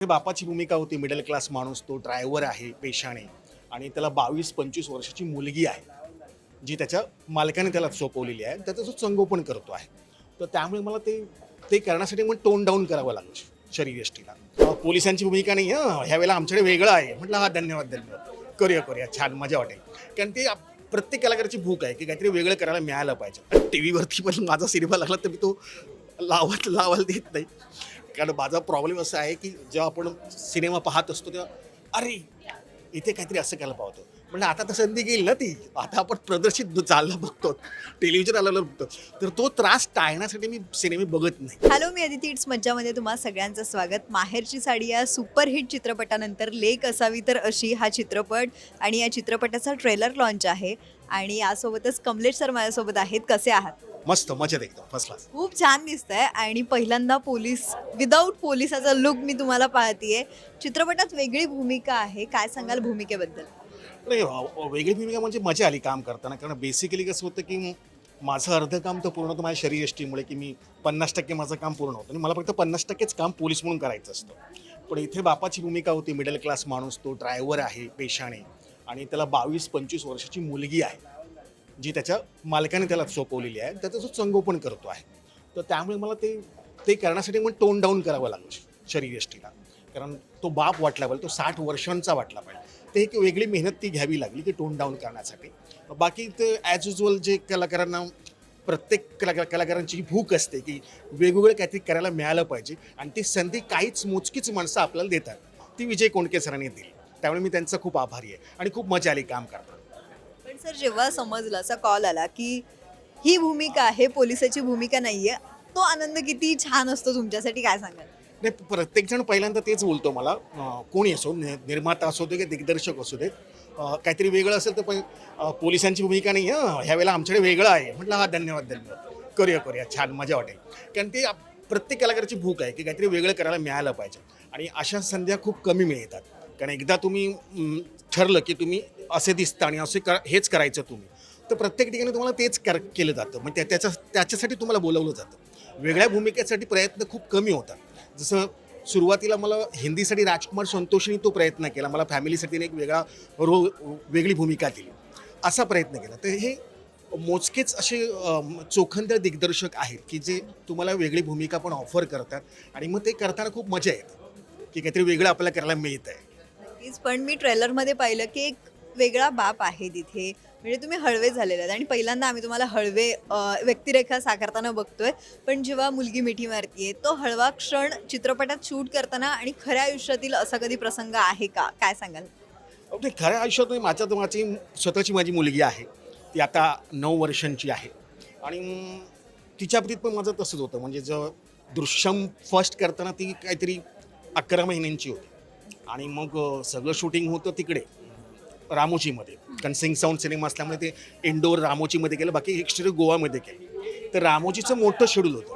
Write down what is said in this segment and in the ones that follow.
बापाची भूमिका होती मिडल क्लास माणूस तो ड्रायव्हर आहे पेशाने आणि त्याला बावीस पंचवीस वर्षाची मुलगी आहे जी त्याच्या मालकाने त्याला सोपवलेली आहे. त्याचं जो संगोपन करतो आहे. तर त्यामुळे मला ते ते करण्यासाठी मग टोन डाऊन करावं लागलं शरीरयष्टीला. पोलिसांची भूमिका नाही हं ह्या वेळेला आमच्याकडे वेगळं आहे. म्हटलं हा धन्यवाद धन्यवाद. करूया करूया. छान मजा वाटेल. कारण ते प्रत्येक कलाकाराची भूक आहे की काहीतरी वेगळं करायला मिळालं पाहिजे. टी व्हीवरती पण माझा सिनेमा लागला तर मी तो लावत लावायला देत नाही. कारण माझा प्रॉब्लेम असा आहे की जेव्हा आपण सिनेमा पाहत असतो तेव्हा अरे इथे काहीतरी असं करायला पाहतो म्हणजे आता तर संधी गेली ना ती. आता आपण प्रदर्शित चाललं बघतो. टेलिव्हिजन आलेलं बघतो. तर तो त्रास टाळण्यासाठी मी सिनेमे बघत नाही. हॅलो मी अदिती. इट्स मज्जामध्ये तुम्हा सगळ्यांचं स्वागत. माहेरची साडी या सुपरहिट चित्रपटानंतर लेक असावी तर अशी हा चित्रपट आणि या चित्रपटाचा ट्रेलर लॉन्च आहे. आणि यासोबतच कमलेश सर माझ्यासोबत आहेत. कसे आहात? मस्त मजेत एकदम फर्स्ट क्लास खूप छान दिसतंय. आणि पहिल्यांदा पोलीस विदाऊट पोलिसाचा लुक मी तुम्हाला पाहतीये. चित्रपटात वेगळी भूमिका आहे. काय सांगाल भूमिकेबद्दल? नाही वेगळी भूमिका म्हणजे मजा आली काम करताना. कारण बेसिकली कसं होतं की माझं अर्ध काम तर पूर्ण होतं माझ्या शरीरयष्टीमुळे की मी पन्नास टक्के माझं काम पूर्ण होतं. आणि मला फक्त पन्नास टक्केच काम पोलीस म्हणून करायचं असतं. पण इथे बापाची भूमिका होती मिडल क्लास माणूस तो ड्रायव्हर आहे पेशाने. आणि त्याला बावीस पंचवीस वर्षाची मुलगी आहे. जी त्याच्या मालकाने त्याला सोपवलेली आहे त्याचं जो संगोपन करतो आहे. तर त्यामुळे मला ते ते करण्यासाठी मग टोन डाऊन करावं लागलं शरीरयष्टीला कारण तो बाप वाटला पाहिजे तो साठ वर्षांचा वाटला पाहिजे. ते एक वेगळी मेहनत ती घ्यावी लागली की टोन डाऊन करण्यासाठी. बाकी ते ॲज युजल जे कलाकारांना प्रत्येक कला कलाकारांची ही भूक असते की वेगवेगळं काहीतरी करायला मिळालं पाहिजे आणि ती संधी काहीच मोजकीच माणसं आपल्याला देतात. ती विजय कोंडके सरांनी दिली. त्यामुळे मी त्यांचा खूप आभारी आहे आणि खूप मजा आली काम करताना. सर जेव्हा समजलं असा कॉल आला की ही भूमिका आहे पोलिसाची भूमिका नाहीये तो आनंद किती छान असतो तुमच्यासाठी काय सांगाल? नाही प्रत्येकजण पहिल्यांदा तेच बोलतो मला. अं, कोणी असो नि- निर्माता असो दे की दिग्दर्शक असू देत अं, काहीतरी वेगळं असेल तर पण अं, पोलिसांची भूमिका नाही आहे ह्या वेळेला आमच्याकडे वेगळं आहे. म्हटलं हा धन्यवाद धन्यवाद. करूया करूया. छान मजा वाटेल. कारण ते आप- प्रत्येक कलाकाराची भूक आहे की काहीतरी वेगळं करायला मिळालं पाहिजे. आणि अशा संध्या खूप कमी मिळतात. कारण एकदा तुम्ही अं, ठरलं की तुम्ही असे दिसतं आणि असे कर हेच करायचं तुम्ही. तर प्रत्येक ठिकाणी तुम्हाला तेच कर केलं जातं. मग त्या त्याच्या त्याच्यासाठी तुम्हाला बोलवलं जातं. वेगळ्या भूमिकेसाठी प्रयत्न खूप कमी होतात. जसं सुरुवातीला मला हिंदीसाठी राजकुमार संतोषीने तो प्रयत्न केला. मला फॅमिलीसाठी एक वेगळा रो वेगळी भूमिका दिली. असा प्रयत्न केला. तर हे मोजकेच असे चोखंद दिग्दर्शक आहेत की जे तुम्हाला वेगळी भूमिका पण ऑफर करतात आणि मग ते करताना खूप मजा येते. की काहीतरी वेगळं आपल्याला करायला मिळत आहे नक्कीच. पण मी ट्रेलरमध्ये पाहिलं की एक वेगळा बाप आहे तिथे. म्हणजे तुम्ही हळवे झालेले आहेत. आणि पहिल्यांदा आम्ही तुम्हाला हळवे व्यक्तिरेखा साकारताना बघतोय. पण जेव्हा मुलगी मिठी मारतीये तो हळवा क्षण चित्रपटात शूट करताना आणि खऱ्या आयुष्यातील असा कधी प्रसंग आहे का? काय सांगाल? अहो, खऱ्या आयुष्यात नाही, माझ्या तर माझी स्वतःची माझी मुलगी आहे. ती आता नऊ वर्षांची आहे. आणि तिच्या बाबतीत पण माझं तसंच होतं. म्हणजे जर दृश्यम फर्स्ट करताना ती काहीतरी अकरा महिन्यांची होती. आणि मग सगळं शूटिंग होतं तिकडे. रामोजीमध्ये. कारण सिंग साऊंड सिनेमा असल्यामुळे ते इंडोर रामोजीमध्ये केलं बाकी एक्सटेरियर गोवामध्ये केलं. तर रामोजीचं मोठं शेड्यूल होतं.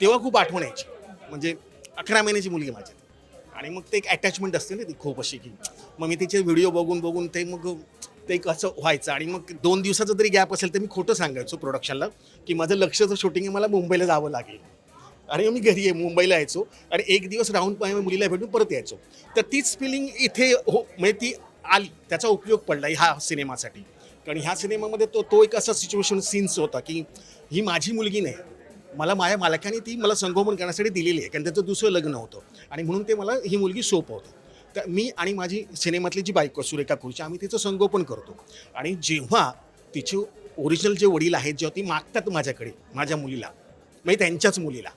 तेव्हा खूप आठवण यायची. म्हणजे अकरा महिन्याची मुलगी माझी. आणि मग ते एक अटॅचमेंट असते ना ती खूप अशी की मग मी तिचे व्हिडिओ बघून बघून ते मग ते एक असं व्हायचं. आणि मग दोन दिवसाचं जरी गॅप असेल तर मी खोटं सांगायचो प्रोडक्शनला की माझं लक्षचं शूटिंग आहे मला मुंबईला जावं लागेल. आणि मी घरी आहे मुंबईला यायचो. आणि एक दिवस राहून पाहिजे मुलीला भेटून परत यायचो. तर तीच फिलिंग इथे हो म्हणजे ती आली त्याचा उपयोग पडला ह्या सिनेमासाठी. कारण ह्या सिनेमामध्ये तो तो एक असा सिच्युएशन सीन्स होता की ही माझी मुलगी नाही. मला माझ्या मालकाने ती मला संगोपन करण्यासाठी दिलेली आहे कारण त्याचं दुसरं लग्न होतं. आणि म्हणून ते मला ही मुलगी सोपवतं. तर मी आणि माझी सिनेमातली जी बायको सुरेखा खुर्ची आम्ही तिचं संगोपन करतो. आणि जेव्हा तिचे ओरिजिनल जे वडील आहेत जेव्हा ती मागतात माझ्याकडे माझ्या मुलीला म्हणजे त्यांच्याच मुलीला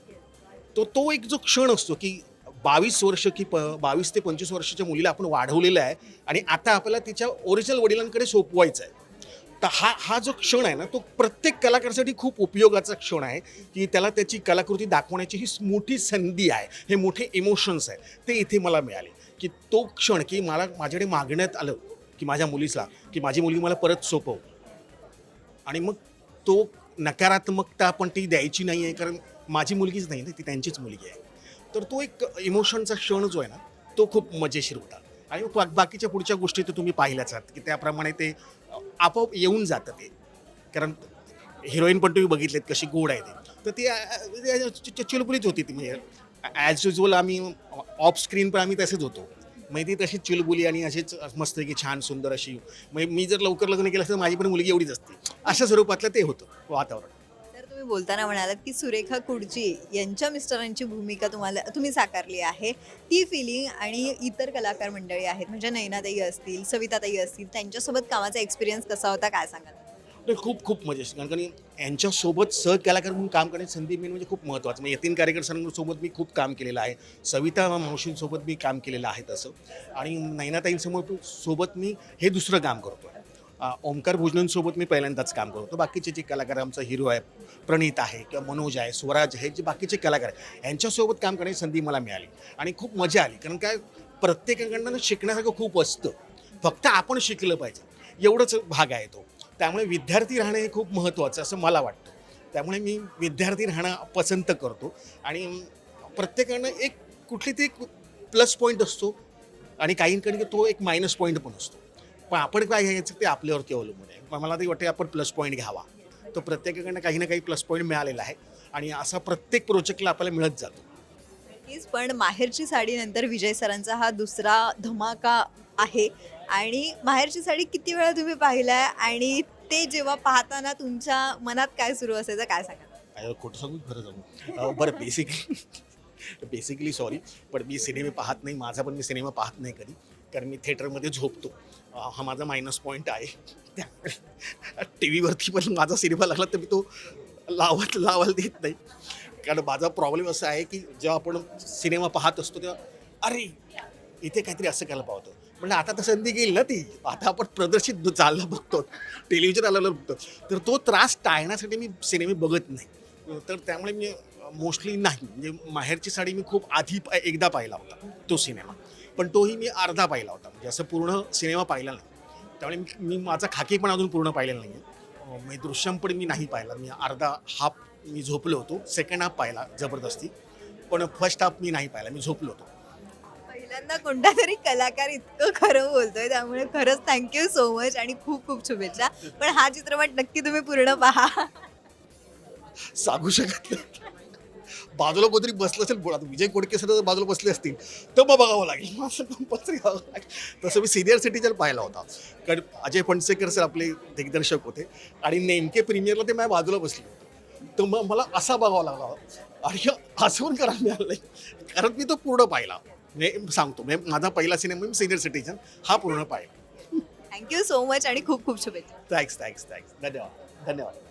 तो तो एक जो क्षण असतो की बावीस वर्ष की प बावीस ते पंचवीस वर्षाच्या मुलीला आपण वाढवलेलं आहे आणि आता आपल्याला तिच्या ओरिजिनल वडिलांकडे सोपवायचं आहे. तर हा हा जो क्षण आहे ना तो प्रत्येक कलाकारासाठी खूप उपयोगाचा क्षण आहे की त्याला त्याची कलाकृती दाखवण्याची ही मोठी संधी आहे हे मोठे इमोशन्स आहे. ते इथे मला मिळाले की तो क्षण की मला माझ्याकडे मागण्यात आलं की माझ्या मुलीचा की माझी मुलगी मला परत सोपव. आणि मग तो नकारात्मकता पण ती द्यायची नाही आहे कारण माझी मुलगीच नाही ना ती त्यांचीच मुलगी आहे. तर तो एक इमोशनचा क्षण जो आहे ना तो खूप मजेशीर होता. आणि बा- बाकीच्या पुढच्या गोष्टी तर तुम्ही पाहिल्याच आहात की त्याप्रमाणे ते आपोआप येऊन जातं ते. कारण हिरोईन पण तुम्ही बघितलेत कशी गोड आहे ते. तर ती अ, होती ती. म्हणजे ॲज युजल आम्ही ऑफ स्क्रीन पण आम्ही तसेच होतो. मग ती तशी चिलबुली आणि अशीच मस्त की छान सुंदर अशी मग मी जर लवकर लग्न केलं असतं तर माझी पण मुलगी एवढीच असते. अशा स्वरूपातलं ते होतं वातावरण. तुम्ही बोलताना म्हणालात की सुरेखा कुडची यांच्या मिस्टरांची भूमिका तुम्हाला तुम्ही साकारली आहे. ती फिलिंग आणि इतर कलाकार मंडळी आहेत म्हणजे नैनाताई असतील सविताताई असतील त्यांच्यासोबत कामाचा एक्सपिरियन्स कसा होता? काय सांगाल? खूप खूप मजेशीर. कारण की यांच्यासोबत सहकलाकार म्हणून काम करण्याची संधी मिळणं म्हणजे खूप महत्त्वाचं म्हणजे यतीन कार्यकर सरांसोबत मी खूप काम केलेलं आहे. सविता मावशींसोबत मी काम केलेलं आहे तसं. आणि नैनाताईंसमोर सोबत मी हे दुसरं काम करतो आहे ओमकार भोजनांसोबत मी पहिल्यांदाच काम करतो. बाकीचे जे कलाकार आमचा हिरो आहे प्रणीत आहे किंवा मनोज आहे स्वराज आहे जे बाकीचे कलाकार आहे यांच्यासोबत काम करण्याची संधी मला मिळाली. आणि खूप मजा आली. कारण काय प्रत्येकाकडनं शिकण्यासारखं खूप असतं. फक्त आपण शिकलं पाहिजे. एवढंच भाग आहे तो. त्यामुळे विद्यार्थी राहणं हे खूप महत्त्वाचं असं मला वाटतं. त्यामुळे मी विद्यार्थी राहणं पसंत करतो. आणि प्रत्येकानं एक कुठली ती एक प्लस पॉईंट असतो. आणि काहींकडे तो एक मायनस पॉईंट पण असतो. पण आपण काय घ्यायचं ते आपल्यावरती अवलंबून आहे. मला तरी वाटते आपण प्लस पॉईंट घ्यावा. तो प्रत्येकाकडनं काही ना काही प्लस पॉईंट मिळालेला आहे. आणि असा प्रत्येक प्रोजेक्टला आपल्याला मिळत जातो. नक्कीच पण माहेरची साडी नंतर विजय सरांचा हा दुसरा धमाका आहे. आणि माहेरची साडी किती वेळा तुम्ही पाहिलाय? आणि ते जेव्हा पाहताना तुमच्या मनात काय सुरू असायचं काय सांगा काय खोटं सांगू खरं सांगू? बरं बेसिकली बेसिकली सॉरी पण मी सिनेमे पाहत नाही. माझा पण मी सिनेमा पाहत नाही कधी. कारण मी थिएटरमध्ये झोपतो. हा माझा मायनस पॉईंट आहे. टी व्हीवरती पण माझा सिनेमा लागला तर मी तो लावत लावायला देत नाही. कारण माझा प्रॉब्लेम असा आहे की जेव्हा आपण सिनेमा पाहत असतो तेव्हा अरे इथे काहीतरी असं करायला पाहतो म्हणजे आता तर संधी गेली ना ती. आता आपण प्रदर्शित चाललं बघतो. टेलिव्हिजन आलेलं बघतो. तर तो त्रास टाळण्यासाठी मी सिनेमे बघत नाही. तर त्यामुळे मी मोस्टली नाही. म्हणजे माहेरची साडी मी खूप आधी एकदा पाहिला होता तो सिनेमा पण तोही मी अर्धा पाहिला होता. म्हणजे असं पूर्ण सिनेमा पाहिला नाही. त्यामुळे मी- मी माझा खाकी पण अजून पूर्ण पाहिलेला नाही आहे म्हणजे दृश्यम पण मी नाही पाहिला. मी अर्धा हाफ मी झोपलो होतो. सेकंड हाफ पाहिला जबरदस्ती. पण फर्स्ट हाफ मी नाही पाहिला. मी झोपलो होतो. पहिल्यांदा कोणता तरी कलाकार इतकं खरं बोलतोय. त्यामुळे खरंच थँक्यू सो मच आणि खूप खूप शुभेच्छा. पण हा चित्रपट नक्की तुम्ही पूर्ण पहा. सांगू शकत नाही. बाजूला कोणतरी बसलं असेल बोला विजय कोडके सर बाजूला बसले असतील तर मग बघावं लागेल. असं कंपल्सरी लागेल. तसं मी सिनियर सिटीजन पाहिला होता. कारण अजय फणसेकर सर आपले दिग्दर्शक होते. आणि नेमके प्रीमियरला ते माझ्या बाजूला बसले. होते तर मग मला असा बघावा लागला. आणि असं पण करायला मिळालं नाही कारण मी तो पूर्ण पाहिला. म्हणजे सांगतो म्हणजे माझा पहिला सिनेमा मी सिनियर सिटीजन हा पूर्ण पाहिला. थँक्यू सो मच आणि खूप खूप शुभेच्छा. थँक्स थँक्स थँक्स धन्यवाद. धन्यवाद.